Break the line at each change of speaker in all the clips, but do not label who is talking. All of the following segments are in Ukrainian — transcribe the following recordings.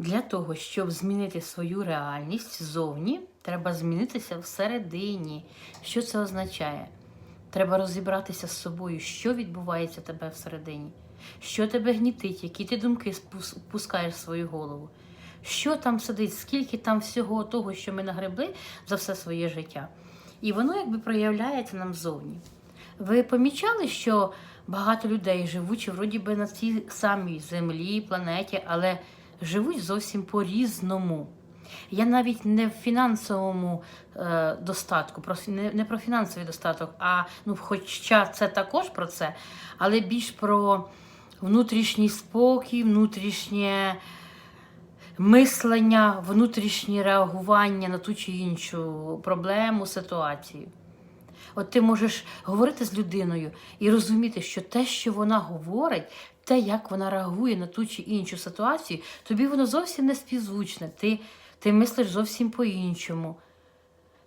Для того, щоб змінити свою реальність ззовні, треба змінитися всередині. Що це означає? Треба розібратися з собою, що відбувається тебе всередині, що тебе гнітить, які ти думки спус- пускаєш в свою голову, що там сидить, скільки там всього того, що ми нагребли за все своє життя. І воно якби проявляється нам ззовні. Ви помічали, що багато людей, живучи вроді би на цій самій землі, планеті, але живуть зовсім по-різному. Я навіть не в фінансовому е, достатку, про, не, не про фінансовий достаток, а ну, хоча це також про це, але більш про внутрішній спокій, внутрішнє мислення, внутрішнє реагування на ту чи іншу проблему, ситуацію. От ти можеш говорити з людиною і розуміти, що те, що вона говорить, те, як вона реагує на ту чи іншу ситуацію, тобі воно зовсім не співзвучне. Ти, ти мислиш зовсім по-іншому.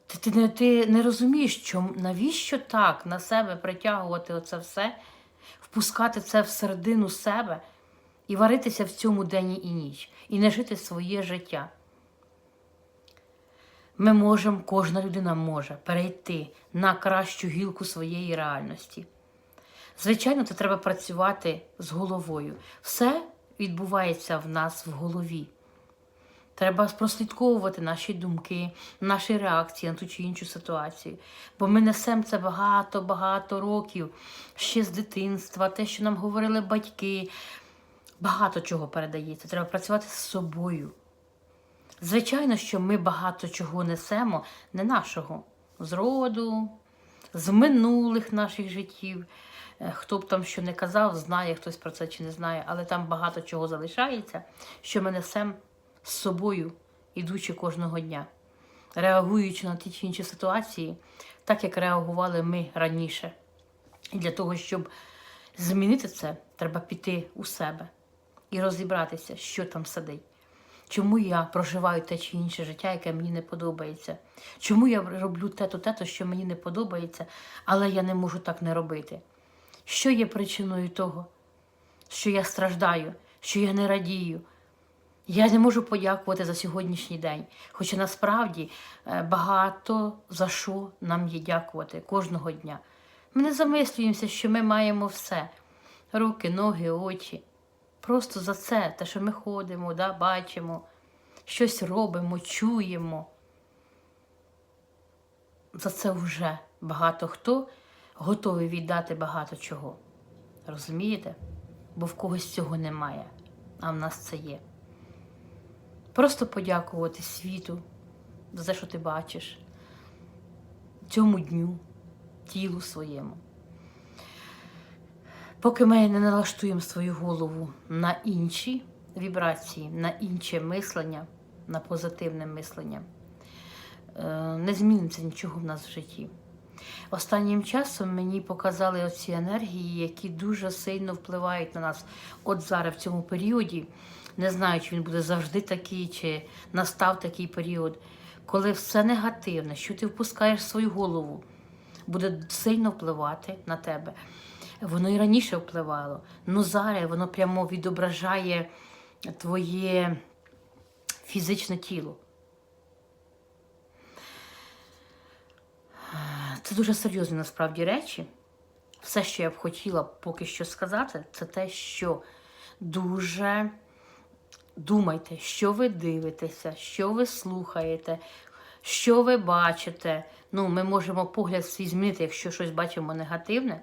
Ти, ти, не, ти не розумієш, чому, навіщо так на себе притягувати оце все, впускати це всередину себе і варитися в цьому день і ніч, і не жити своє життя. Ми можемо, кожна людина може перейти на кращу гілку своєї реальності. Звичайно, це треба працювати з головою. Все відбувається в нас в голові. Треба прослідковувати наші думки, наші реакції на ту чи іншу ситуацію. Бо ми несемо це багато-багато років ще з дитинства, те, що нам говорили батьки. Багато чого передається. Треба працювати з собою. Звичайно, що ми багато чого несемо, не нашого, з роду, з минулих наших життів. Е, Хто б там що не казав, знає хтось про це чи не знає, але там багато чого залишається, що ми несемо з собою, ідучи кожного дня, реагуючи на ті чи інші ситуації, так як реагували ми раніше. І для того, щоб змінити це, треба піти у себе і розібратися, що там сидить. Чому я проживаю те чи інше життя, яке мені не подобається? Чому я роблю те-то, те-то, що мені не подобається, але я не можу так не робити? Що є причиною того, що я страждаю, що я не радію? Я не можу подякувати за сьогоднішній день. Хоча насправді е, багато за що нам є дякувати кожного дня. Ми не замислюємося, що ми маємо все: руки, ноги, очі. Просто за це, те, що ми ходимо, да, бачимо, щось робимо, чуємо. За це вже багато хто готовий віддати багато чого. Розумієте? Бо в когось цього немає, а в нас це є. Просто подякувати світу за те, що ти бачиш, цьому дню, тілу своєму. Поки ми не налаштуємо свою голову на інші вібрації, на інше мислення, на позитивне мислення, е, не зміниться нічого в нас в житті. Останнім часом мені показали оці енергії, які дуже сильно впливають на нас. От зараз в цьому періоді, не знаю, чи він буде завжди такий, чи настав такий період, коли все негативне, що ти впускаєш в свою голову, буде сильно впливати на тебе. Воно і раніше впливало. Ну зараз воно прямо відображає твоє фізичне тіло. Це дуже серйозні насправді речі. Все, що я б хотіла поки що сказати, це те, що дуже думайте, що ви дивитеся, що ви слухаєте, що ви бачите. Ну, ми можемо погляд свій змінити, якщо щось бачимо негативне.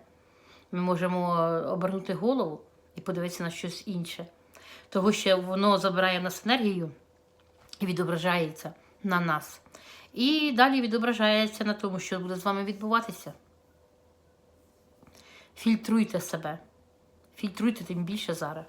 Ми можемо обернути голову і подивитися на щось інше. Того, що воно забирає в нас енергію і відображається на нас. І далі відображається на тому, що буде з вами відбуватися. Фільтруйте себе. Фільтруйте тим більше зараз.